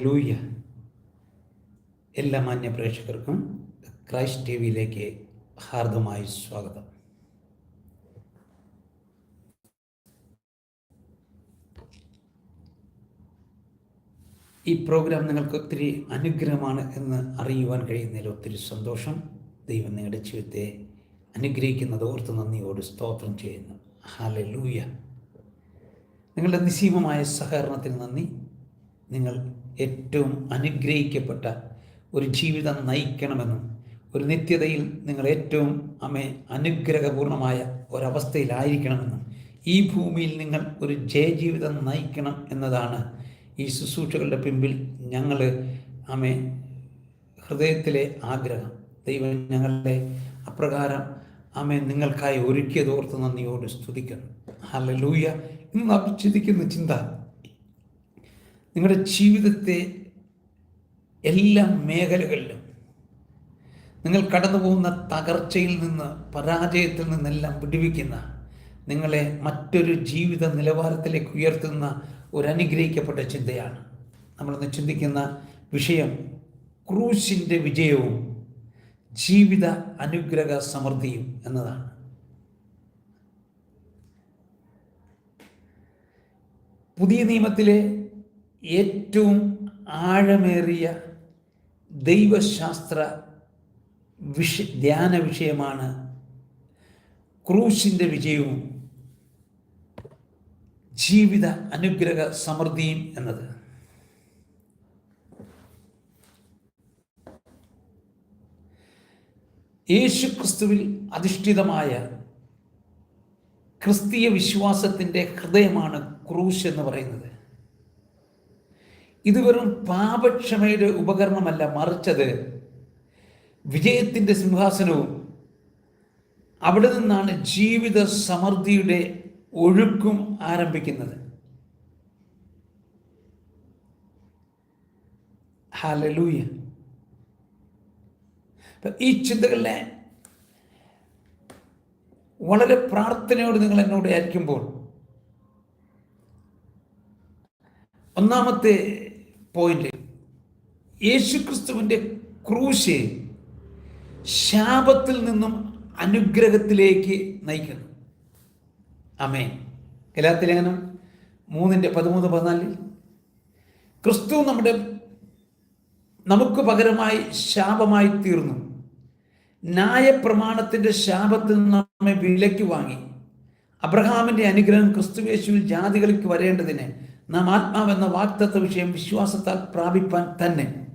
ലൂയ്യ എല്ലാ മാന്യ പ്രേക്ഷകർക്കും ക്രൈസ്റ്റ് ടി വിയിലേക്ക് ഹാർദമായി സ്വാഗതം. ഈ പ്രോഗ്രാം നിങ്ങൾക്ക് ഒത്തിരി അനുഗ്രഹമാണ് എന്ന് അറിയുവാൻ കഴിയുന്നതിൽ ഒത്തിരി സന്തോഷം. ദൈവം നിങ്ങളുടെ ജീവിതത്തെ അനുഗ്രഹിക്കുന്നത് ഓർത്ത് നന്ദിയോട് സ്തോത്രം ചെയ്യുന്നു. ഹാലെ ലൂയ നിങ്ങളുടെ നിസ്സീമമായ സഹകരണത്തിന് നന്ദി. നിങ്ങൾ ഏറ്റവും അനുഗ്രഹിക്കപ്പെട്ട ഒരു ജീവിതം നയിക്കണമെന്നും ഒരു നിത്യതയിൽ നിങ്ങൾ ഏറ്റവും അമേ അനുഗ്രഹപൂർണമായ ഒരവസ്ഥയിലായിരിക്കണമെന്നും ഈ ഭൂമിയിൽ നിങ്ങൾ ഒരു ജയജീവിതം നയിക്കണം എന്നതാണ് ഈ ശുശ്രൂഷകളുടെ പിമ്പിൽ ഞങ്ങൾ അമ്മ ഹൃദയത്തിലെ ആഗ്രഹം. ദൈവം ഞങ്ങളുടെ അപ്രകാരം അമ്മ നിങ്ങൾക്കായി ഒരുക്കിയതോർത്ത് നന്ദിയോട് സ്തുതിക്കുന്നു. ഹലലൂയ ഇന്ന് നാം ചിന്ത നിങ്ങളുടെ ജീവിതത്തെ എല്ലാ മേഖലകളിലും നിങ്ങൾ കടന്നു പോകുന്ന തകർച്ചയിൽ നിന്ന് പരാജയത്തിൽ നിന്നെല്ലാം വിടുവിക്കുന്ന നിങ്ങളെ മറ്റൊരു ജീവിത നിലവാരത്തിലേക്ക് ഉയർത്തുന്ന ഒരു അനുഗ്രഹിക്കപ്പെട്ട ചിന്തയാണ്. നമ്മളിന്ന് ചിന്തിക്കുന്ന വിഷയം ക്രൂശിന്റെ വിജയവും ജീവിത അനുഗ്രഹ സമൃദ്ധിയും എന്നതാണ്. പുതിയ നിയമത്തിലെ ഏറ്റവും ആഴമേറിയ ദൈവശാസ്ത്ര വിഷ ധ്യാന വിഷയമാണ് ക്രൂശിന്റെ വിജയവും ജീവിത അനുഗ്രഹ സമൃദ്ധിയും എന്നത്. യേശു ക്രിസ്തുവിൽ അധിഷ്ഠിതമായ ക്രിസ്തീയ വിശ്വാസത്തിന്റെ ഹൃദയമാണ് ക്രൂശ് എന്ന് പറയുന്നത്. ഇത് വെറും പാപക്ഷമയുടെ ഉപകരണമല്ല മറിച്ചത് വിജയത്തിന്റെ സിംഹാസനവും. അവിടെ നിന്നാണ് ജീവിത സമൃദ്ധിയുടെ ഒഴുക്കും ആരംഭിക്കുന്നത്. ഹാലലൂയ ഈ ചിന്തകളിലെ വളരെ പ്രാർത്ഥനയോട് നിങ്ങൾ എന്നോട് ആയിരിക്കുമ്പോൾ ഒന്നാമത്തെ പോയിന്റ് യേശുക്രിസ്തുവിന്റെ ക്രൂശ് ശാപത്തിൽ നിന്നും അനുഗ്രഹത്തിലേക്ക് നയിക്കുന്നു. അമേ ഗലാത്തി ലേഖനം മൂന്നിന്റെ പതിമൂന്ന് പതിനാലിൽ ക്രിസ്തു നമ്മുടെ നമുക്ക് പകരമായി ശാപമായി തീർന്നു. ന്യായപ്രമാണത്തിന്റെ ശാപത്തിൽ നമ്മെ വിലയ്ക്ക് വാങ്ങി. അബ്രഹാമിന്റെ അനുഗ്രഹം ക്രിസ്തുവേശുവിൽ ജാതികൾക്ക് വരേണ്ടതിന് നാം ആത്മാവെന്ന വാക്തത്വ വിഷയം വിശ്വാസത്താൽ പ്രാപിപ്പാൻ തന്നെ.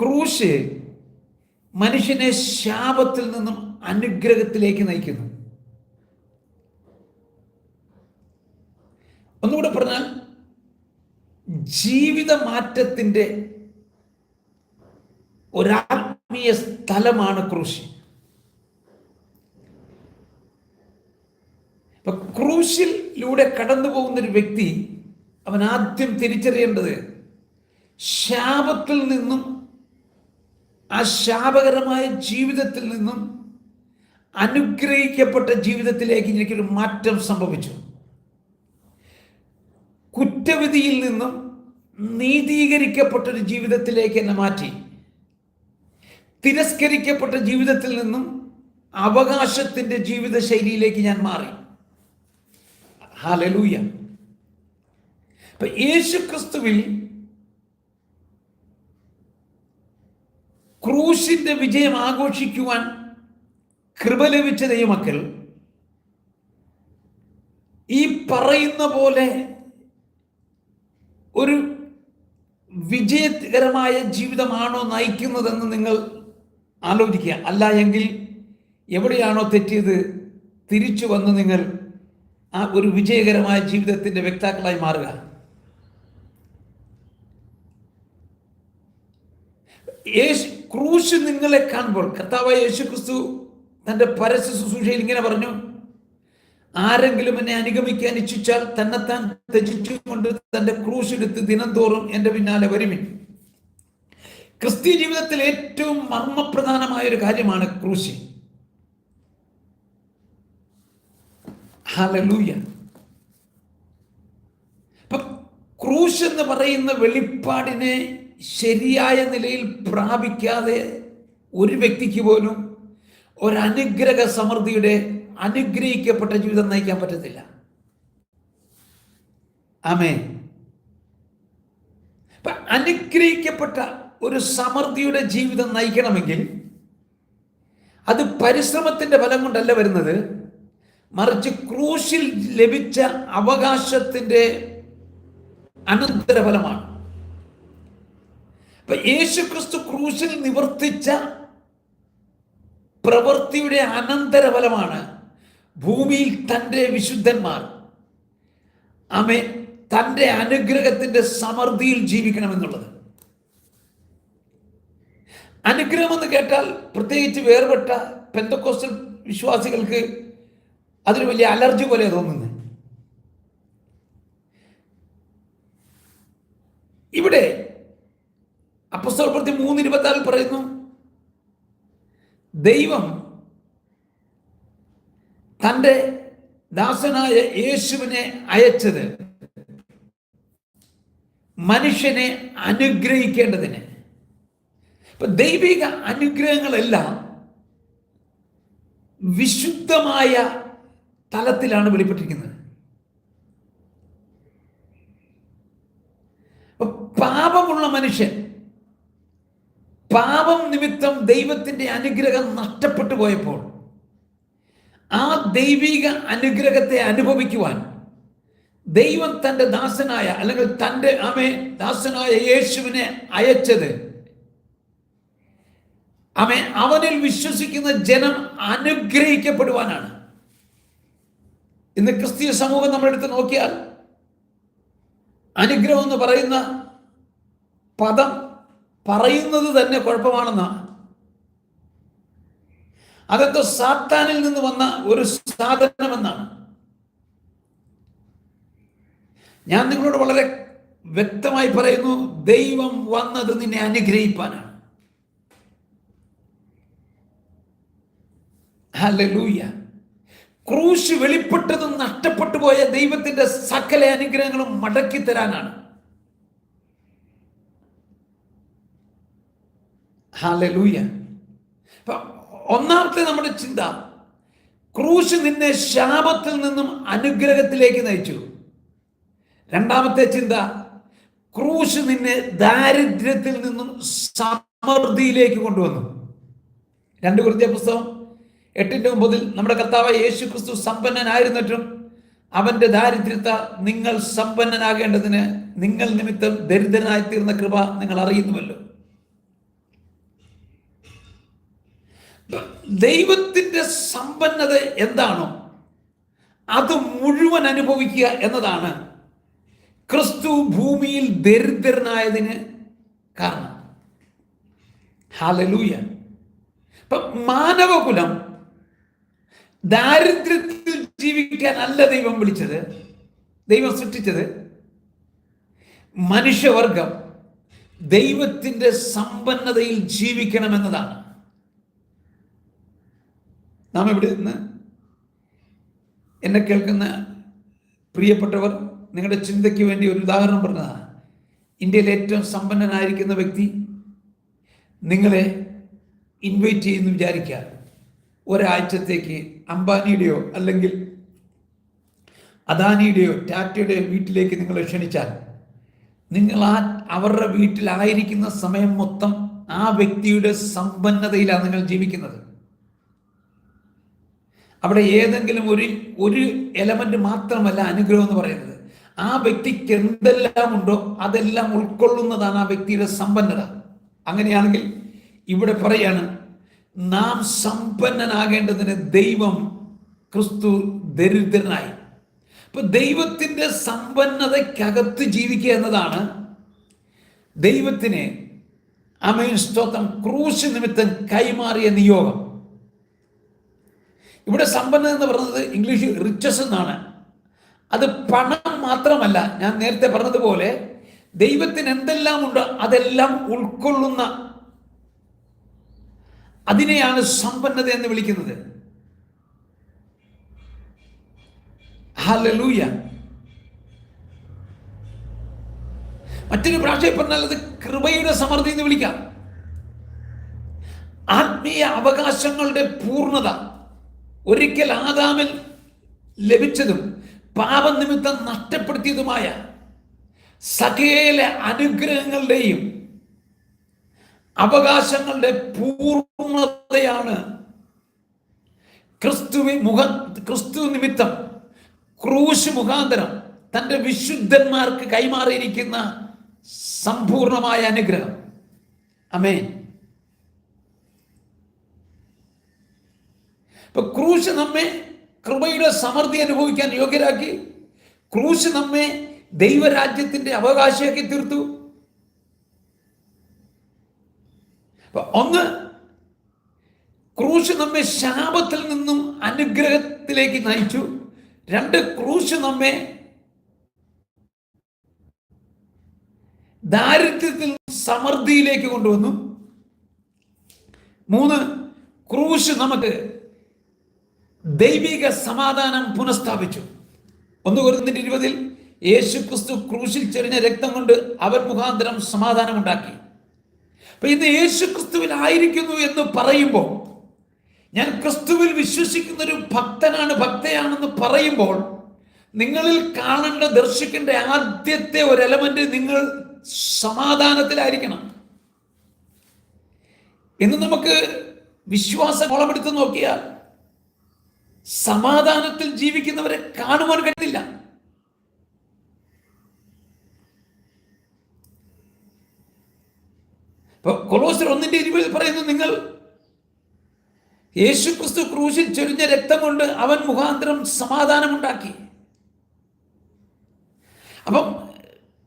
ക്രൂശ് മനുഷ്യനെ ശാപത്തിൽ നിന്നും അനുഗ്രഹത്തിലേക്ക് നയിക്കുന്നു. ഒന്നുകൂടെ പറഞ്ഞാൽ ജീവിത മാറ്റത്തിന്റെ ഒരാത്മീയ സ്ഥലമാണ് ക്രൂശ്. ഇപ്പൊ ക്രൂശിലൂടെ കടന്നു പോകുന്ന ഒരു വ്യക്തി അവൻ ആദ്യം തിരിച്ചറിയേണ്ടത് ശാപത്തിൽ നിന്നും ആ ശാപകരമായ ജീവിതത്തിൽ നിന്നും അനുഗ്രഹിക്കപ്പെട്ട ജീവിതത്തിലേക്ക് എനിക്കൊരു മാറ്റം സംഭവിച്ചു. കുറ്റവിധിയിൽ നിന്നും നീതീകരിക്കപ്പെട്ടൊരു ജീവിതത്തിലേക്ക് എന്നെ മാറ്റി. തിരസ്കരിക്കപ്പെട്ട ജീവിതത്തിൽ നിന്നും അവകാശത്തിന്റെ ജീവിത ശൈലിയിലേക്ക് ഞാൻ മാറി. ഹാലലൂയ. അപ്പൊ യേശു ക്രിസ്തുവിൽ ക്രൂശിന്റെ വിജയം ആഘോഷിക്കുവാൻ കൃപ ലഭിച്ച ദൈവമക്കൾ ഈ പറയുന്ന പോലെ ഒരു വിജയകരമായ ജീവിതമാണോ നയിക്കുന്നതെന്ന് നിങ്ങൾ ആലോചിക്കുക. അല്ല എങ്കിൽ എവിടെയാണോ തെറ്റിയത് തിരിച്ചു വന്ന് നിങ്ങൾ ആ ഒരു വിജയകരമായ ജീവിതത്തിന്റെ വ്യക്താക്കളായി മാറുക. യേശു ക്രൂശ് നിങ്ങളെ കാണുമ്പോൾ കർത്താവായ യേശു ക്രിസ്തു തന്റെ പരസ്യ ശുശ്രൂഷയിൽ ഇങ്ങനെ പറഞ്ഞു ആരെങ്കിലും എന്നെ അനുഗമിക്കാൻ ഇച്ഛിച്ചാൽ തന്നെത്താൻ ത്യജിച്ചുകൊണ്ട് തന്റെ ക്രൂശ് എടുത്ത് ദിനംതോറും എന്റെ പിന്നാലെ വരുമിൻ ക്രിസ്ത്യ ജീവിതത്തിൽ ഏറ്റവും മർമ്മപ്രധാനമായ ഒരു കാര്യമാണ് ക്രൂശ്. ഹാലലൂയ ക്രൂശ് എന്ന് പറയുന്ന വെളിപ്പാടിനെ ശരിയായ നിലയിൽ പ്രാപിക്കാതെ ഒരു വ്യക്തിക്ക് പോലും ഒരനുഗ്രഹ സമൃദ്ധിയുടെ അനുഗ്രഹിക്കപ്പെട്ട ജീവിതം നയിക്കാൻ പറ്റത്തില്ല. ആമേ അനുഗ്രഹിക്കപ്പെട്ട ഒരു സമൃദ്ധിയുടെ ജീവിതം നയിക്കണമെങ്കിൽ അത് പരിശ്രമത്തിന്റെ ഫലം കൊണ്ടല്ല വരുന്നത്. മറിച്ച് ക്രൂശിൽ ലഭിച്ച അവകാശത്തിന്റെ അനന്തരഫലമാണ്. അപ്പൊ യേശു ക്രിസ്തു ക്രൂശിൽ നിവർത്തിച്ച പ്രവൃത്തിയുടെ അനന്തരഫലമാണ് ഭൂമിയിൽ തന്റെ വിശുദ്ധന്മാർ. അമേ തന്റെ അനുഗ്രഹത്തിന്റെ സമൃദ്ധിയിൽ ജീവിക്കണമെന്നുള്ളത്. അനുഗ്രഹം എന്ന് കേട്ടാൽ പ്രത്യേകിച്ച് വേർപെട്ട പെന്തക്കോസ്റ്റൽ വിശ്വാസികൾക്ക് അതൊരു വലിയ അലർജി പോലെ തോന്നുന്നത് ഇവിടെ അപ്പസ്തോൽ മൂന്ന് ആറിൽ പറയുന്നു ദൈവം തന്റെ ദാസനായ യേശുവിനെ അയച്ചത് മനുഷ്യനെ അനുഗ്രഹിക്കേണ്ടതിന്. ഇപ്പൊ ദൈവിക അനുഗ്രഹങ്ങളെല്ലാം വിശുദ്ധമായ തലത്തിലാണ് വെളിപ്പെട്ടിരിക്കുന്നത്. പാപമുള്ള മനുഷ്യൻ പാപം നിമിത്തം ദൈവത്തിന്റെ അനുഗ്രഹം നഷ്ടപ്പെട്ടു പോയപ്പോൾ ആ ദൈവിക അനുഗ്രഹത്തെ അനുഭവിക്കുവാൻ ദൈവം തന്റെ ദാസനായ അല്ലെങ്കിൽ തന്റെ അമേ ദാസനായ യേശുവിനെ അയച്ചത് അമേ അവനിൽ വിശ്വസിക്കുന്ന ജനം അനുഗ്രഹിക്കപ്പെടുവാനാണ്. ഇന്ന് ക്രിസ്തീയ സമൂഹം നമ്മളെടുത്ത് നോക്കിയാൽ അനുഗ്രഹം എന്ന് പറയുന്ന പദം പറയുന്നത് തന്നെ കുഴപ്പമാണെന്നാണ് അതെന്തോ സാത്താനിൽ നിന്ന് വന്ന ഒരു സാധനമെന്നാണ്. ഞാൻ നിങ്ങളോട് വളരെ വ്യക്തമായി പറയുന്നു ദൈവം വന്നത് നിന്നെ അനുഗ്രഹിപ്പാനാണ്. ഹലലൂയ ക്രൂശ് വെളിപ്പെട്ടതും നഷ്ടപ്പെട്ടു പോയ ദൈവത്തിന്റെ സകല അനുഗ്രഹങ്ങളും മടക്കി തരാനാണ്. ഒന്നാമത്തെ നമ്മുടെ ചിന്ത ക്രൂശ് നിന്നെ ശാപത്തിൽ നിന്നും അനുഗ്രഹത്തിലേക്ക് നയിച്ചു. രണ്ടാമത്തെ ചിന്ത ക്രൂശ് നിന്നെ ദാരിദ്ര്യത്തിൽ നിന്നും സമൃദ്ധിയിലേക്ക് കൊണ്ടുവന്നു. രണ്ട് കുറിച്ച പുസ്തകം എട്ടിന്റെ ഒമ്പതിൽ നമ്മുടെ കർത്താവ് യേശു ക്രിസ്തു സമ്പന്നനായിരുന്നിട്ടും അവന്റെ ദാരിദ്ര്യത്ത നിങ്ങൾ സമ്പന്നനാകേണ്ടതിന് നിങ്ങൾ നിമിത്തം ദരിദ്രനായി തീർന്ന കൃപ നിങ്ങൾ അറിയുന്നുവല്ലോ. ദൈവത്തിന്റെ സമ്പന്നത എന്താണോ അത് മുഴുവൻ അനുഭവിക്കുക എന്നതാണ് ക്രിസ്തു ഭൂമിയിൽ ദരിദ്രനായതിന് കാരണം. ഹാലലൂയ മാനവകുലം ദാരിദ്ര്യത്തിൽ ജീവിക്കാൻ അല്ല ദൈവം വിളിച്ചത്. ദൈവം സൃഷ്ടിച്ചത്. മനുഷ്യവർഗം ദൈവത്തിന്റെ സമ്പന്നതയിൽ ജീവിക്കണമെന്നതാണ്. നാം ഇവിടെ നിന്ന്? എന്നെ കേൾക്കുന്ന പ്രിയപ്പെട്ടവർ നിങ്ങളുടെ ചിന്തയ്ക്ക് വേണ്ടി ഒരു ഉദാഹരണം പറഞ്ഞതാണ്. ഇന്ത്യയിലെ ഏറ്റവും സമ്പന്നനായിരിക്കുന്ന വ്യക്തി നിങ്ങളെ ഇൻവൈറ്റ് ചെയ്യുന്നു വിചാരിക്കുക. ഒരാഴ്ചത്തേക്ക് അംബാനിയുടെയോ അല്ലെങ്കിൽ അദാനിയുടെയോ ടാറ്റയുടെയോ വീട്ടിലേക്ക് നിങ്ങൾ ക്ഷണിച്ചാൽ നിങ്ങൾ ആ അവരുടെ വീട്ടിലായിരിക്കുന്ന സമയം മൊത്തം ആ വ്യക്തിയുടെ സമ്പന്നതയിലാണ് നിങ്ങൾ ജീവിക്കുന്നത്. അവിടെ ഏതെങ്കിലും ഒരു ഒരു എലമെന്റ് മാത്രമല്ല അനുഗ്രഹം എന്ന് പറയുന്നത്. ആ വ്യക്തിക്ക് എന്തെല്ലാം ഉണ്ടോ അതെല്ലാം ഉൾക്കൊള്ളുന്നതാണ് ആ വ്യക്തിയുടെ സമ്പന്നത. അങ്ങനെയാണെങ്കിൽ ഇവിടെ പറയാണ് നാം സമ്പന്നനാകേണ്ടതിന് ദൈവം ക്രിസ്തു ദരിദ്രനായി. ഇപ്പൊ ദൈവത്തിന്റെ സമ്പന്നതയ്ക്കകത്ത് ജീവിക്കുക എന്നതാണ് ദൈവത്തിന് അമേൻ സ്തോത്രം ക്രൂശ് നിമിത്തം കൈമാറിയ നിയോഗം. ഇവിടെ സമ്പന്നത എന്ന് പറയുന്നത് ഇംഗ്ലീഷിൽ റിച്ചസ് എന്നാണ്. അത് പണം മാത്രമല്ല ഞാൻ നേരത്തെ പറഞ്ഞതുപോലെ ദൈവത്തിന് എന്തെല്ലാം ഉണ്ടോ അതെല്ലാം ഉൾക്കൊള്ളുന്ന അതിനെയാണ് സമ്പന്നത എന്ന് വിളിക്കുന്നത്. ഹലലൂയ മറ്റൊരു ഭാഷയിൽ പറഞ്ഞാൽ അത് കൃപയുടെ സമൃദ്ധി എന്ന് വിളിക്കാം. ആത്മീയ അവകാശങ്ങളുടെ പൂർണത ഒരിക്കൽ ആദാമിൽ ലഭിച്ചതും പാപനിമിത്തം നഷ്ടപ്പെടുത്തിയതുമായ സകല അനുഗ്രഹങ്ങളുടെയും അവകാശങ്ങളുടെ പൂർണതയാണ് ക്രിസ്തുവി മുഖ ക്രിസ്തു നിമിത്തം ക്രൂശ് മുഖാന്തരം തന്റെ വിശുദ്ധന്മാർക്ക് കൈമാറിയിരിക്കുന്ന സമ്പൂർണമായ അനുഗ്രഹം. അമേൻ ഇപ്പൊ ക്രൂശ് നമ്മെ കൃപയുടെ സമൃദ്ധി അനുഭവിക്കാൻ യോഗ്യരാക്കി ക്രൂശ് നമ്മെ ദൈവരാജ്യത്തിന്റെ അവകാശിയാക്കി തീർത്തു അപ്പൊ ഒന്ന് ക്രൂശ് നമ്മെ ശാപത്തിൽ നിന്നും അനുഗ്രഹത്തിലേക്ക് നയിച്ചു. രണ്ട് ക്രൂശ് നമ്മെ ദാരിദ്ര്യത്തിൽ സമൃദ്ധിയിലേക്ക് കൊണ്ടുവന്നു. മൂന്ന് ക്രൂശ് നമുക്ക് ദൈവിക സമാധാനം പുനഃസ്ഥാപിച്ചു. ഒന്ന് കുരുന്നിന്റെ ഇരുപതിൽ യേശു ക്രിസ്തു ക്രൂശിൽ ചെറിഞ്ഞ രക്തം കൊണ്ട് അവർ മുഖാന്തരം സമാധാനം ഉണ്ടാക്കി അപ്പൊ ഇന്ന് യേശു ക്രിസ്തുവിൽ ആയിരിക്കുന്നു എന്ന് പറയുമ്പോൾ ഞാൻ ക്രിസ്തുവിൽ വിശ്വസിക്കുന്ന ഒരു ഭക്തനാണ് ഭക്തയാണെന്ന് പറയുമ്പോൾ നിങ്ങളിൽ കാണേണ്ട ദർശിക്കേണ്ട ആദ്യത്തെ ഒരു എലമെന്റ് നിങ്ങൾ സമാധാനത്തിലായിരിക്കണം. ഇന്ന് നമുക്ക് വിശ്വാസം കോളമെടുത്ത് നോക്കിയാൽ സമാധാനത്തിൽ ജീവിക്കുന്നവരെ കാണുവാൻ കഴിയില്ല ഇപ്പൊ കൊളോസർ ഒന്നിന്റെ ഇരുപതിൽ പറയുന്നു നിങ്ങൾ യേശു ക്രിസ്തു ക്രൂശിൽ ചൊരിഞ്ഞ രക്തം കൊണ്ട് അവൻ മുഖാന്തരം സമാധാനമുണ്ടാക്കി. അപ്പം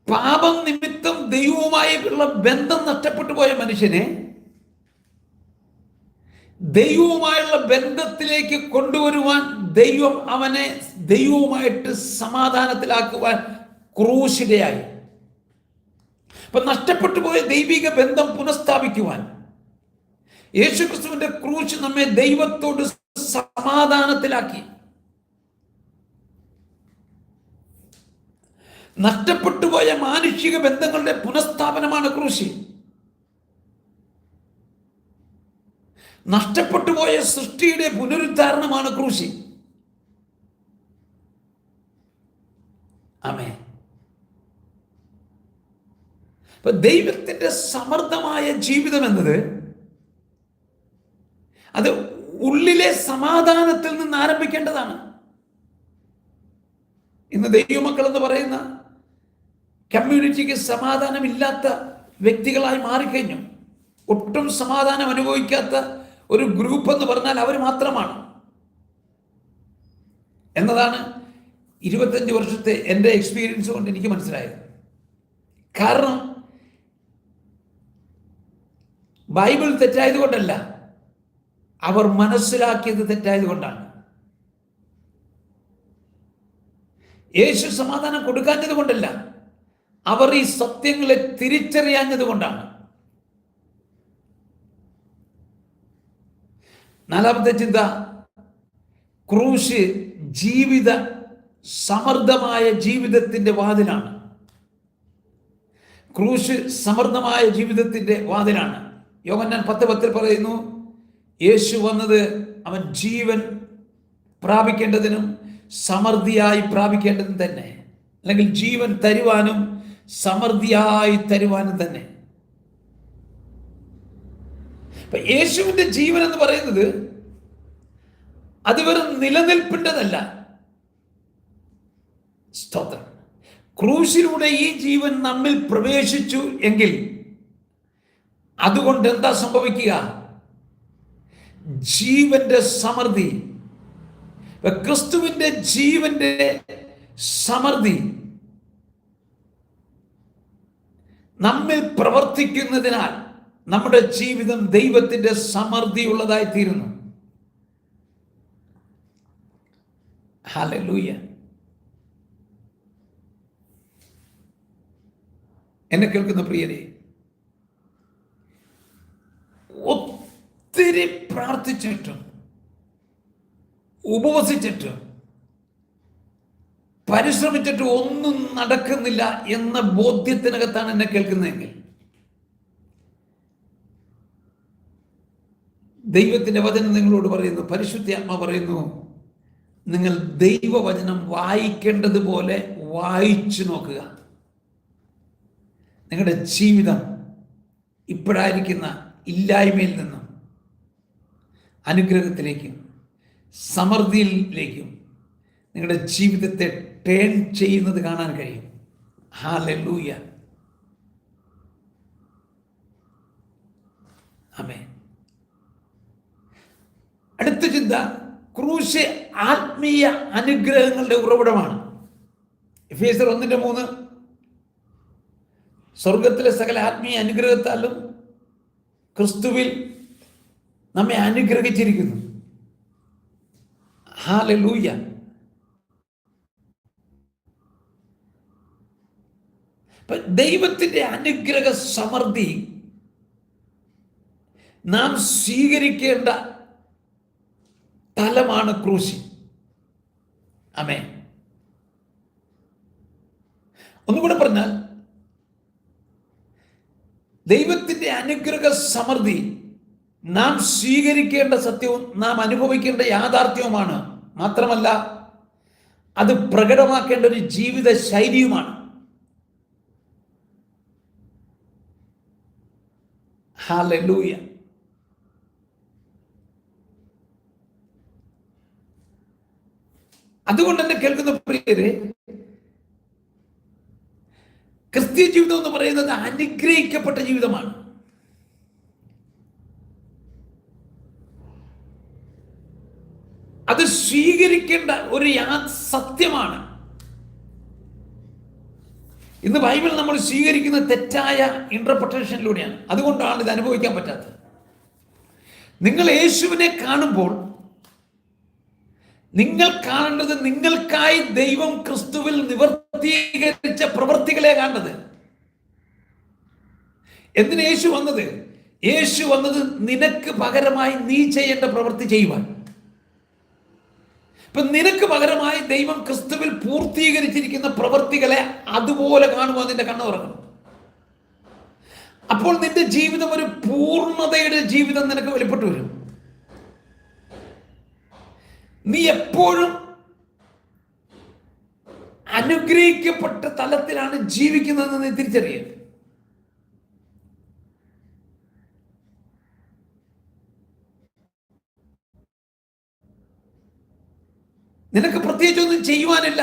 പാപം നിമിത്തം ദൈവവുമായുള്ള ബന്ധം നഷ്ടപ്പെട്ടു പോയ മനുഷ്യനെ ദൈവവുമായുള്ള ബന്ധത്തിലേക്ക് കൊണ്ടുവരുവാൻ ദൈവം അവനെ ദൈവവുമായിട്ട് സമാധാനത്തിലാക്കുവാൻ ക്രൂശിതയായി. അപ്പൊ നഷ്ടപ്പെട്ടു പോയ ദൈവിക ബന്ധം പുനഃസ്ഥാപിക്കുവാൻ. യേശുക്രിസ്തുവിന്റെ ക്രൂശ് നമ്മെ ദൈവത്തോട് സമാധാനത്തിലാക്കി. നഷ്ടപ്പെട്ടു പോയ മാനുഷിക ബന്ധങ്ങളുടെ പുനഃസ്ഥാപനമാണ് ക്രൂശി. നഷ്ടപ്പെട്ടു പോയ സൃഷ്ടിയുടെ പുനരുദ്ധാരണമാണ് ക്രൂശി. അമേ അപ്പൊ ദൈവത്തിന്റെ സമർത്ഥമായ ജീവിതം എന്നത് അത് ഉള്ളിലെ സമാധാനത്തിൽ നിന്ന് ആരംഭിക്കേണ്ടതാണ്. ഇന്ന് ദൈവമക്കൾ എന്ന് പറയുന്ന കമ്മ്യൂണിറ്റിക്ക് സമാധാനമില്ലാത്ത വ്യക്തികളായി മാറിക്കഴിഞ്ഞു. ഒട്ടും സമാധാനം അനുഭവിക്കാത്ത ഒരു ഗ്രൂപ്പ് എന്ന് പറഞ്ഞാൽ അവർ മാത്രമാണ്. എന്നതാണ് ഇരുപത്തഞ്ച് വർഷത്തെ എന്റെ എക്സ്പീരിയൻസ് കൊണ്ട് എനിക്ക് മനസ്സിലായത്. കാരണം ബൈബിൾ തെറ്റായത് കൊണ്ടല്ല. അവർ മനസ്സിലാക്കിയത് തെറ്റായത് കൊണ്ടാണ്. യേശു സമാധാനം കൊടുക്കാഞ്ഞത് കൊണ്ടല്ല. അവർ ഈ സത്യങ്ങളെ തിരിച്ചറിയാഞ്ഞത് കൊണ്ടാണ്. നാലാമത്തെ ചിന്ത ക്രൂശ് ജീവിത സമൃദ്ധമായ ജീവിതത്തിന്റെ വാതിലാണ്. ക്രൂശ് സമൃദ്ധമായ ജീവിതത്തിന്റെ വാതിലാണ്. യോഗന്നാൻ പത്ത് പത്തിൽ പറയുന്നു യേശു വന്നത് അവൻ ജീവൻ പ്രാപിക്കേണ്ടതിനും സമൃദ്ധിയായി പ്രാപിക്കേണ്ടതും തന്നെ അല്ലെങ്കിൽ ജീവൻ തരുവാനും സമൃദ്ധിയായി തരുവാനും തന്നെ. അപ്പൊ യേശുവിന്റെ ജീവൻ എന്ന് പറയുന്നത് അത് വെറും നിലനിൽപ്പിന്റെതല്ല. സ്തോത്രം. ക്രൂശിലൂടെ ഈ ജീവൻ നമ്മിൽ പ്രവേശിച്ചു എങ്കിൽ അതുകൊണ്ട് എന്താ സംഭവിക്കുക? ജീവന്റെ സമൃദ്ധി. ക്രിസ്തുവിന്റെ ജീവന്റെ സമൃദ്ധി. നമ്മിൽ പ്രവർത്തിക്കുന്നതിനാൽ നമ്മുടെ ജീവിതം ദൈവത്തിന്റെ സമൃദ്ധി ഉള്ളതായി തീരുന്നു ഹാലൂയ എന്നെ കേൾക്കുന്ന പ്രിയരെ ഒത്തിരി പ്രാർത്ഥിച്ചിട്ട് ഉപവസിച്ചിട്ട് പരിശ്രമിച്ചിട്ട് ഒന്നും നടക്കുന്നില്ല എന്ന ബോധ്യത്തിനകത്താണ് എന്നെ കേൾക്കുന്നതെങ്കിൽ ദൈവത്തിന്റെ വചനം നിങ്ങളോട് പറയുന്നു പരിശുദ്ധാത്മ പറയുന്നു നിങ്ങൾ ദൈവവചനം വായിക്കേണ്ടതുപോലെ വായിച്ചു നോക്കുക. നിങ്ങളുടെ ജീവിതം ഇപ്പോഴായിരിക്കുന്ന ഇല്ലായ്മയിൽ നിന്നും അനുഗ്രഹത്തിലേക്കും സമൃദ്ധിയിലേക്കും നിങ്ങളുടെ ജീവിതത്തെ ടേൺ ചെയ്യുന്നത് കാണാൻ കഴിയും. ഹാലൂയ അമേ അടുത്ത ചിന്ത ക്രൂശ് ആത്മീയ അനുഗ്രഹങ്ങളുടെ ഉറവിടമാണ്. എഫേസർ ഒന്നിന്റെ മൂന്ന്. സ്വർഗത്തിലെ സകല ആത്മീയ അനുഗ്രഹത്താലും ക്രിസ്തുവിൽ നമ്മെ അനുഗ്രഹിച്ചിരിക്കുന്നു. ഹാലൂയ ദൈവത്തിന്റെ അനുഗ്രഹ സമൃദ്ധി നാം സ്വീകരിക്കേണ്ട തലമാണ് ക്രൂശി. അമേ ഒന്നുകൂടെ പറഞ്ഞാൽ ദൈവത്തിന്റെ അനുഗ്രഹ സമൃദ്ധി നാം സ്വീകരിക്കേണ്ട സത്യവും നാം അനുഭവിക്കേണ്ട യാഥാർത്ഥ്യവുമാണ്. മാത്രമല്ല അത് പ്രകടമാക്കേണ്ട ഒരു ജീവിത ശൈലിയുമാണ്. ഹാലൂയ അതുകൊണ്ട് തന്നെ കേൾക്കുന്ന പ്രിയരെ ക്രിസ്ത്യ ജീവിതം എന്ന് പറയുന്നത് അനുഗ്രഹിക്കപ്പെട്ട ജീവിതമാണ്. അത് സ്വീകരിക്കേണ്ട ഒരു യാ സത്യമാണ്. ഇന്ന് ബൈബിൾ നമ്മൾ സ്വീകരിക്കുന്ന തെറ്റായ ഇന്റർപ്രിട്ടേഷനിലൂടെയാണ് അതുകൊണ്ടാണ് ഇത് അനുഭവിക്കാൻ പറ്റാത്തത്. നിങ്ങൾ യേശുവിനെ കാണുമ്പോൾ നിങ്ങൾ കാണേണ്ടത് നിങ്ങൾക്കായി ദൈവം ക്രിസ്തുവിൽ നിവർത്തീകരിച്ച പ്രവൃത്തികളെ കാണുന്നത്. എന്തിന് യേശു വന്നത്? യേശു വന്നത് നിനക്ക് പകരമായി നീ ചെയ്യേണ്ട പ്രവൃത്തി ചെയ്യുവാൻ. ഇപ്പൊ നിനക്ക് പകരമായി ദൈവം ക്രിസ്തുവിൽ പൂർത്തീകരിച്ചിരിക്കുന്ന പ്രവൃത്തികളെ അതുപോലെ കാണുവാൻ നിന്റെ കണ്ണു തുറക്കണം. അപ്പോൾ നിന്റെ ജീവിതം ഒരു പൂർണതയുടെ ജീവിതം നിനക്ക് വെളിപ്പെട്ടു വരും. നീ എപ്പോഴും അനുഗ്രഹിക്കപ്പെട്ട തലത്തിലാണ് ജീവിക്കുന്നതെന്ന് തിരിച്ചറിയുക നിനക്ക് പ്രത്യേകിച്ചൊന്നും ചെയ്യുവാനില്ല.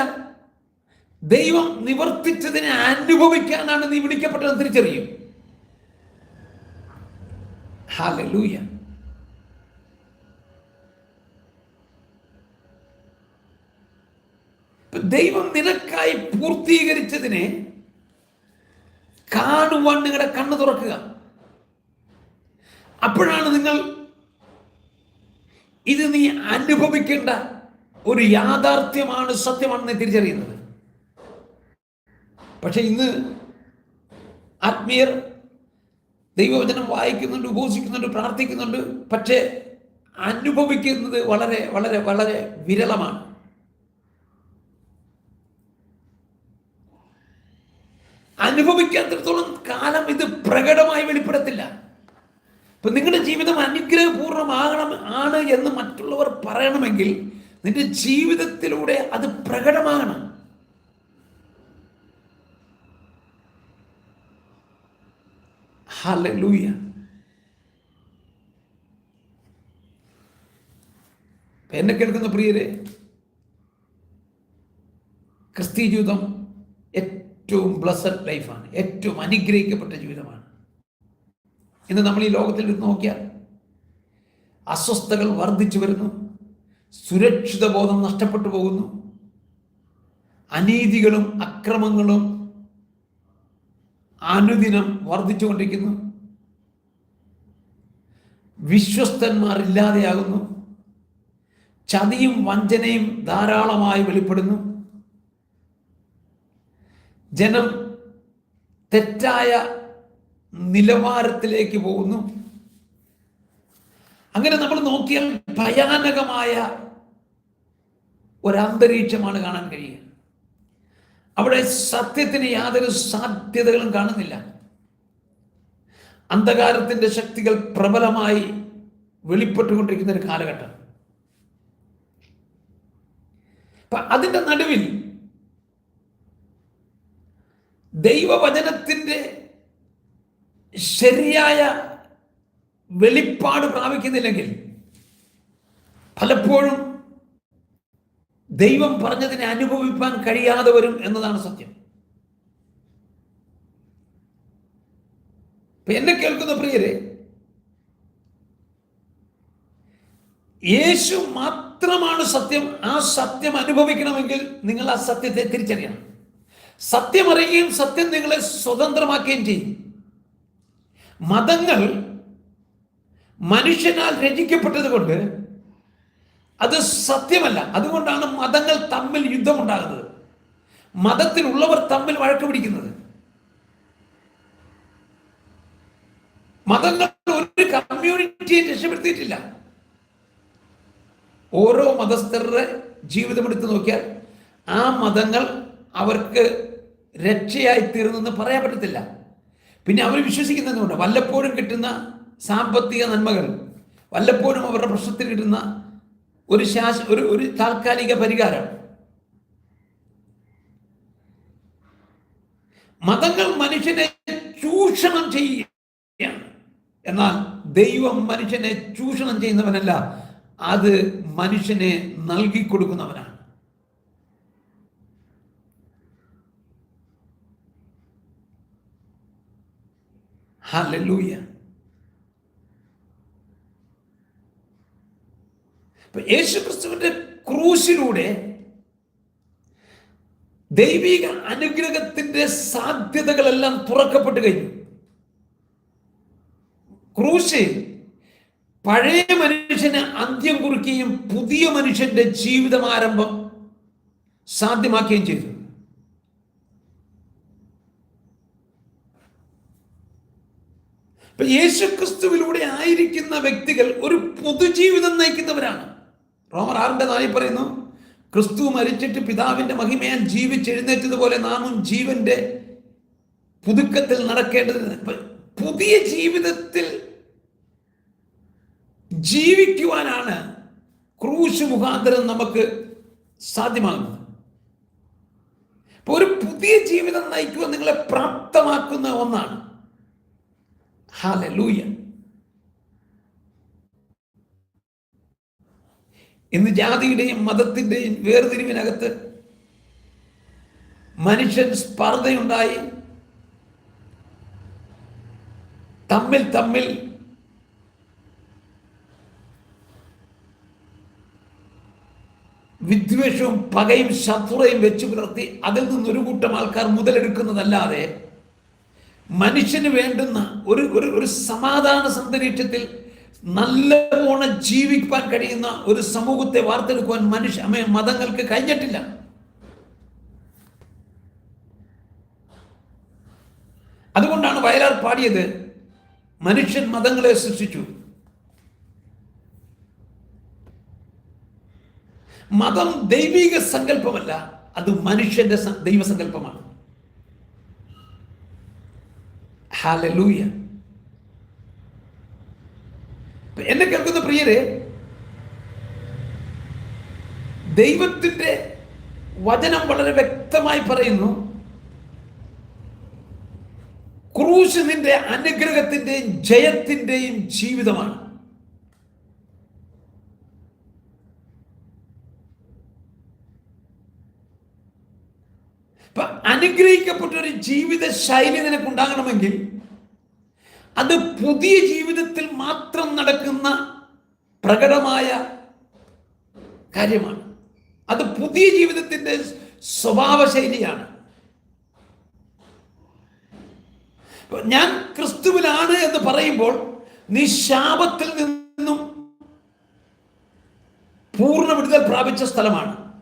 ദൈവം നിവർത്തിച്ചതിനെ അനുഭവിക്കാനാണ് നീ വിളിക്കപ്പെട്ടതെന്ന് തിരിച്ചറിയും. ഹാലൂയ ദൈവം നിനക്കായി പൂർത്തീകരിച്ചതിനെ കാണുവാൻ നിങ്ങളുടെ കണ്ണ് തുറക്കുക. അപ്പോഴാണ് നിങ്ങൾ ഇത് നീ അനുഭവിക്കേണ്ട ഒരു യാഥാർത്ഥ്യമാണ് സത്യമാണെന്ന് തിരിച്ചറിയുന്നത്. പക്ഷെ ഇന്ന് ആത്മീയർ ദൈവവചനം വായിക്കുന്നുണ്ട് ഉപസിക്കുന്നുണ്ട് പ്രാർത്ഥിക്കുന്നുണ്ട്. പക്ഷേ അനുഭവിക്കുന്നത് വളരെ വളരെ വളരെ വിരളമാണ്. അനുഭവിക്കാത്തിടത്തോളം കാലം ഇത് പ്രകടമായി വെളിപ്പെടത്തില്ല. ഇപ്പൊ നിങ്ങളുടെ ജീവിതം അനുഗ്രഹപൂർണമാകണം ആണ് എന്ന് മറ്റുള്ളവർ പറയണമെങ്കിൽ നിന്റെ ജീവിതത്തിലൂടെ അത് പ്രകടമാകണം. ഹലൂയ എന്നെ കേൾക്കുന്ന പ്രിയരെ ക്രിസ്തീ ജീവിതം ഏറ്റവും ബ്ലസ്സഡ് ലൈഫാണ്. ഏറ്റവും അനുഗ്രഹിക്കപ്പെട്ട ജീവിതമാണ്. ഇന്ന് നമ്മൾ ഈ ലോകത്തിൽ നോക്കിയാൽ അസ്വസ്ഥകൾ വർദ്ധിച്ചു വരുന്നു. സുരക്ഷിത ബോധം നഷ്ടപ്പെട്ടു പോകുന്നു. അനീതികളും അക്രമങ്ങളും അനുദിനം വർദ്ധിച്ചുകൊണ്ടിരിക്കുന്നു വിശ്വസ്തന്മാർ ഇല്ലാതെയാകുന്നു. ചതിയും വഞ്ചനയും ധാരാളമായി വെളിപ്പെടുന്നു. ജനം തെറ്റായ നിലവാരത്തിലേക്ക് പോകുന്നു. അങ്ങനെ നമ്മൾ നോക്കിയാൽ ഭയാനകമായ ഒരന്തരീക്ഷമാണ് കാണാൻ കഴിയുക. അവിടെ സത്യത്തിന് യാതൊരു സാധ്യതകളും കാണുന്നില്ല. അന്ധകാരത്തിന്റെ ശക്തികൾ പ്രബലമായി വെളിപ്പെട്ടുകൊണ്ടിരിക്കുന്ന ഒരു കാലഘട്ടം. അതിന്റെ നടുവിൽ ദൈവവചനത്തിന്റെ ശരിയായ വെളിപ്പാട് പ്രാപിക്കുന്നില്ലെങ്കിൽ പലപ്പോഴും ദൈവം പറഞ്ഞതിനെ അനുഭവിപ്പാൻ കഴിയാതെ വരും എന്നതാണ് സത്യം. എന്നെ കേൾക്കുന്ന പ്രിയരെ യേശു മാത്രമാണ് സത്യം ആ സത്യം അനുഭവിക്കണമെങ്കിൽ നിങ്ങൾ ആ സത്യത്തെ തിരിച്ചറിയണം. സത്യം അറിയുകയും സത്യം നിങ്ങളെ സ്വതന്ത്രമാക്കുകയും ചെയ്യും. മതങ്ങൾ മനുഷ്യനാൽ രചിക്കപ്പെട്ടത് കൊണ്ട് അത് സത്യമല്ല. അതുകൊണ്ടാണ് മതങ്ങൾ തമ്മിൽ യുദ്ധമുണ്ടാകുന്നത്. മതത്തിലുള്ളവർ തമ്മിൽ വഴക്ക് പിടിക്കുന്നത്. മതങ്ങൾ ഒരു കമ്മ്യൂണിറ്റിയെ രക്ഷപ്പെടുത്തിയിട്ടില്ല. ഓരോ മതസ്ഥരുടെ ജീവിതം എടുത്തു നോക്കിയാൽ ആ മതങ്ങൾ അവർക്ക് രക്ഷയായി തീർന്നെന്ന് പറയാൻ പറ്റത്തില്ല. പിന്നെ അവർ വിശ്വസിക്കുന്നതുകൊണ്ട് വല്ലപ്പോഴും കിട്ടുന്ന സാമ്പത്തിക നന്മകൾ വല്ലപ്പോഴും അവരുടെ പ്രശ്നത്തിൽ കിട്ടുന്ന ഒരു ശാശ ഒരു ഒരു താൽക്കാലിക പരിഹാരം. മതങ്ങൾ മനുഷ്യനെ ചൂഷണം ചെയ്യുകയാണ്. എന്നാൽ ദൈവം മനുഷ്യനെ ചൂഷണം ചെയ്യുന്നവനല്ല അത് മനുഷ്യനെ നൽകി കൊടുക്കുന്നവനാണ് ഹല്ലേലൂയ യേശു ക്രിസ്തുവിന്റെ ക്രൂശിലൂടെ ദൈവിക അനുഗ്രഹത്തിന്റെ സാധ്യതകളെല്ലാം തുറക്കപ്പെട്ടു കഴിഞ്ഞു. ക്രൂശ് പഴയ മനുഷ്യന് അന്ത്യം കുറിക്കുകയും പുതിയ മനുഷ്യന്റെ ജീവിതം ആരംഭം സാധ്യമാക്കുകയും ചെയ്തു. ഇപ്പൊ യേശു ക്രിസ്തുവിലൂടെ ആയിരിക്കുന്ന വ്യക്തികൾ ഒരു പൊതുജീവിതം നയിക്കുന്നവരാണ്. റോമർ ആറിന്റെ നായി പറയുന്നു ക്രിസ്തു മരിച്ചിട്ട് പിതാവിന്റെ മഹിമയാൽ ജീവിച്ചെഴുന്നേറ്റതുപോലെ നാമും ജീവന്റെ പുതുക്കത്തിൽ നടക്കേണ്ടത് പുതിയ ജീവിതത്തിൽ ജീവിക്കുവാനാണ് ക്രൂശ് മുഖാന്തരം നമുക്ക് സാധ്യമാകുന്നത്. ഒരു പുതിയ ജീവിതം നയിക്കുവാൻ നിങ്ങളെ പ്രാപ്തമാക്കുന്ന ഒന്നാണ്. ഹാലൂയ ഇന്ന് ജാതിയുടെയും മതത്തിന്റെയും വേർതിരിവിനകത്ത് മനുഷ്യൻ സ്പർദ്ധയുണ്ടായി. തമ്മിൽ തമ്മിൽ വിദ്വേഷവും പകയും ശത്രുതയും വെച്ചു പുലർത്തി അതിൽ നിന്ന് ഒരു കൂട്ടം ആൾക്കാർ മുതലെടുക്കുന്നതല്ലാതെ മനുഷ്യന് വേണ്ടുന്ന ഒരു ഒരു ഒരു സമാധാന സന്തരീക്ഷത്തിൽ നല്ലവണ്ണം ജീവിക്കാൻ കഴിയുന്ന ഒരു സമൂഹത്തെ വാർത്തെടുക്കുവാൻ മനുഷ്യ മതങ്ങൾക്ക് കഴിഞ്ഞിട്ടില്ല. അതുകൊണ്ടാണ് വയലാർ പാടിയത് മനുഷ്യൻ മതങ്ങളെ സൃഷ്ടിച്ചു. മതം ദൈവിക സങ്കല്പമല്ല അത് മനുഷ്യന്റെ ദൈവസങ്കല്പമാണ്. ഹാലലൂയ എന്നെ കേൾക്കുന്ന പ്രിയരെ ദൈവത്തിന്റെ വചനം വളരെ വ്യക്തമായി പറയുന്നു. ക്രൂശ് നിന്റെ അനുഗ്രഹത്തിന്റെയും ജയത്തിന്റെയും ജീവിതമാണ്. അനുഗ്രഹിക്കപ്പെട്ട ഒരു ജീവിത ശൈലി നിനക്കുണ്ടാകണമെങ്കിൽ അത് പുതിയ ജീവിതത്തിൽ മാത്രം നടക്കുന്ന പ്രകടമായ കാര്യമാണ്. അത് പുതിയ ജീവിതത്തിന്റെ സ്വഭാവ ശൈലിയാണ് ഞാൻ ക്രിസ്തുവിലാണ് എന്ന് പറയുമ്പോൾ നീ ശാപത്തിൽ നിന്നും പൂർണ വിടുതൽ പ്രാപിച്ച സ്ഥലമാണ്.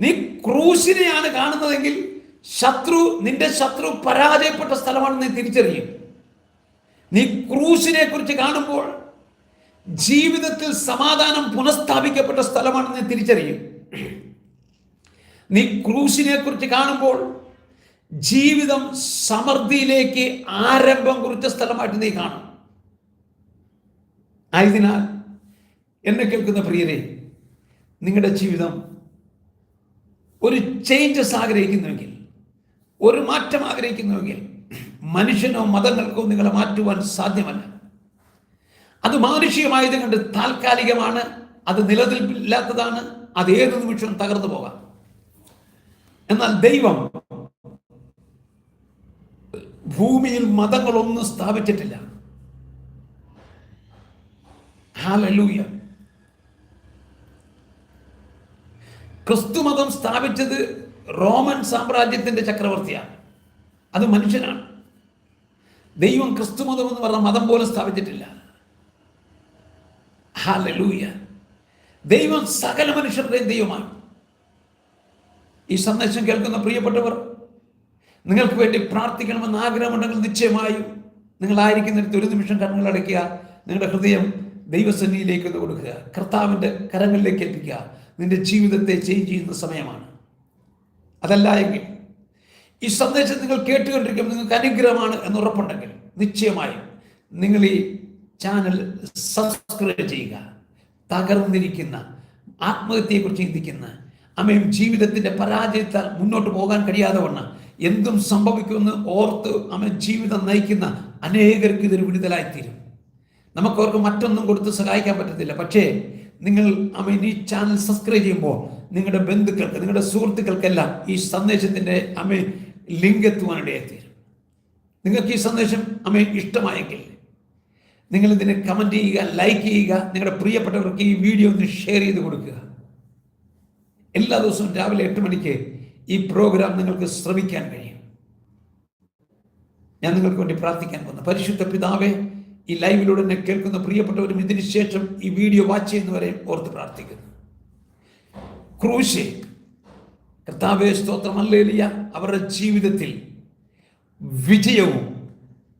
നീ ക്രൂശിനെയാണ് കാണുന്നതെങ്കിൽ ശത്രു നിന്റെ ശത്രു പരാജയപ്പെട്ട സ്ഥലമാണെന്ന് നീ തിരിച്ചറിയും നീ ക്രൂശിനെ കുറിച്ച് കാണുമ്പോൾ ജീവിതത്തിൽ സമാധാനം പുനഃസ്ഥാപിക്കപ്പെട്ട സ്ഥലമാണെന്ന് നീ തിരിച്ചറിയും നീ ക്രൂശിനെ കുറിച്ച് കാണുമ്പോൾ ജീവിതം സമൃദ്ധിയിലേക്ക് ആരംഭം കുറിച്ച സ്ഥലമായിട്ട് നീ കാണും. ആയതിനാൽ എന്നെ കേൾക്കുന്ന പ്രിയരെ നിങ്ങളുടെ ജീവിതം ഒരു ചേഞ്ചസ് ആഗ്രഹിക്കുന്നുവെങ്കിൽ ഒരു മാറ്റം ആഗ്രഹിക്കുന്നുവെങ്കിൽ മനുഷ്യനോ മതങ്ങൾക്കോ നിങ്ങളെ മാറ്റുവാൻ സാധ്യമല്ല. അത് മാനുഷികമായത് കണ്ട് താൽക്കാലികമാണ് അത് നിലനിൽപ്പില്ലാത്തതാണ് അത് ഏത് നിമിഷവും തകർന്നു പോകാം. എന്നാൽ ദൈവം ഭൂമിയിൽ മതങ്ങളൊന്നും സ്ഥാപിച്ചിട്ടില്ല. ഹാലലൂയ ക്രിസ്തുമതം സ്ഥാപിച്ചത് റോമൻ സാമ്രാജ്യത്തിന്റെ ചക്രവർത്തിയാണ്. അത് മനുഷ്യനാണ്. ദൈവം ക്രിസ്തു മതം എന്ന് പറഞ്ഞ മതം പോലും സ്ഥാപിച്ചിട്ടില്ല. ഹാലലൂയ ദൈവം സകല മനുഷ്യരുടെയും ദൈവമാണ്. ഈ സന്ദേശം കേൾക്കുന്ന പ്രിയപ്പെട്ടവർ നിങ്ങൾക്ക് വേണ്ടി പ്രാർത്ഥിക്കണമെന്ന് ആഗ്രഹമുണ്ടെങ്കിൽ നിശ്ചയമായും നിങ്ങളായിരിക്കുന്നിടത്ത് ഒരു നിമിഷം അടയ്ക്കുക. നിങ്ങളുടെ ഹൃദയം ദൈവസന്നിധിയിലേക്ക് കൊടുക്കുക. കർത്താവിന്റെ കരങ്ങളിലേക്ക് എത്തിക്കുക നിന്റെ ജീവിതത്തെ ചേഞ്ച് ചെയ്യുന്ന സമയമാണ്. അതല്ല എങ്കിൽ ഈ സന്ദേശം നിങ്ങൾ കേട്ടുകൊണ്ടിരിക്കുമ്പോൾ നിങ്ങൾക്ക് അനുഗ്രഹമാണ് എന്ന് ഉറപ്പുണ്ടെങ്കിൽ നിശ്ചയമായും നിങ്ങൾ ഈ ചാനൽ സബ്സ്ക്രൈബ് ചെയ്യുക. തകർന്നിരിക്കുന്ന ആത്മഹത്യയെക്കുറിച്ച് ചിന്തിക്കുന്ന അമ്മയും ജീവിതത്തിന്റെ പരാജയത്താൽ മുന്നോട്ട് പോകാൻ കഴിയാതെ വണ്ണം എന്തും സംഭവിക്കുമെന്ന് ഓർത്ത് അമ്മ ജീവിതം നയിക്കുന്ന അനേകർക്ക് ഇതൊരു വിടുതലായിത്തീരും. നമുക്കവർക്ക് മറ്റൊന്നും കൊടുത്ത് സഹായിക്കാൻ പറ്റത്തില്ല. പക്ഷേ നിങ്ങൾ അമ്മ ഈ ചാനൽ സബ്സ്ക്രൈബ് ചെയ്യുമ്പോൾ നിങ്ങളുടെ ബന്ധുക്കൾക്ക് നിങ്ങളുടെ സുഹൃത്തുക്കൾക്കെല്ലാം ഈ സന്ദേശത്തിന്റെ അമ്മ ലിങ്ക് എത്തുവാനിടയെത്തീരും നിങ്ങൾക്ക് ഈ സന്ദേശം അമ്മ ഇഷ്ടമായെങ്കിൽ നിങ്ങൾ ഇതിനെ കമന്റ് ചെയ്യുക ലൈക്ക് ചെയ്യുക നിങ്ങളുടെ പ്രിയപ്പെട്ടവർക്ക് ഈ വീഡിയോ ഒന്ന് ഷെയർ ചെയ്ത് കൊടുക്കുക. എല്ലാ ദിവസവും രാവിലെ എട്ട് മണിക്ക് ഈ പ്രോഗ്രാം നിങ്ങൾക്ക് ശ്രമിക്കാൻ കഴിയും. ഞാൻ നിങ്ങൾക്ക് വേണ്ടി പ്രാർത്ഥിക്കാൻ പോകുന്നു. പരിശുദ്ധ പിതാവെ ഈ ലൈവിലൂടെ എന്നെ കേൾക്കുന്ന പ്രിയപ്പെട്ടവരും ഇതിനുശേഷം ഈ വീഡിയോ വാച്ച് ചെയ്യുന്നവരെയും ഓർത്ത് പ്രാർത്ഥിക്കുന്നു. ക്രൂശെ കർത്താവേ സ്തോത്രമല്ലേലിയ. അവരുടെ ജീവിതത്തിൽ വിജയവും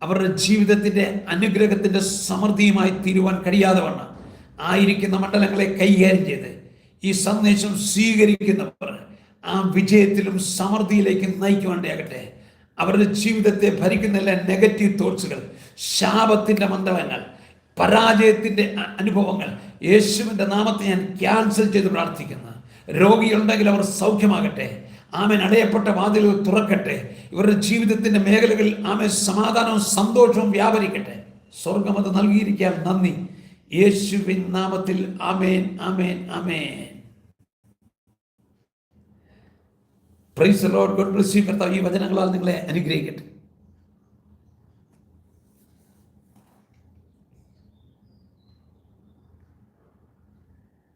അവരുടെ ജീവിതത്തിന്റെ അനുഗ്രഹത്തിന്റെ സമൃദ്ധിയുമായി തീരുവാൻ കഴിയാതെ വണ്ണം ആയിരിക്കുന്ന മണ്ഡലങ്ങളെ കൈകാര്യം ചെയ്ത് ഈ സന്ദേശം സ്വീകരിക്കുന്നവർ ആ വിജയത്തിലും സമൃദ്ധിയിലേക്കും നയിക്കുവാണ്ടേകട്ടെ അവരുടെ ജീവിതത്തെ ഭരിക്കുന്ന നെഗറ്റീവ് തോട്ട്സുകൾ ശാപത്തിന്റെ മണ്ഡലങ്ങൾ പരാജയത്തിന്റെ അനുഭവങ്ങൾ യേശുവിന്റെ നാമത്തെ ഞാൻ ക്യാൻസൽ ചെയ്ത് പ്രാർത്ഥിക്കുന്നു. രോഗികളുണ്ടെങ്കിൽ അവർ സൗഖ്യമാകട്ടെ. ആമൻ. അടയപ്പെട്ട വാതിലുകൾ തുറക്കട്ടെ. ഇവരുടെ ജീവിതത്തിന്റെ മേഖലകളിൽ ആമൻ സമാധാനവും സന്തോഷവും വ്യാപരിക്കട്ടെ. സ്വർഗം അത് നൽകിയിരിക്കാൻ നന്ദി. യേശുവിൻ നാമത്തിൽ ആമേൻ ആമേൻ ആമേൻ. പ്രൈസ് ലോഡ് ഗോഡ് ബ്ലസ് കർത്താവ് ഈ വചനങ്ങളാൽ നിങ്ങളെ അനുഗ്രഹിക്കട്ടെ.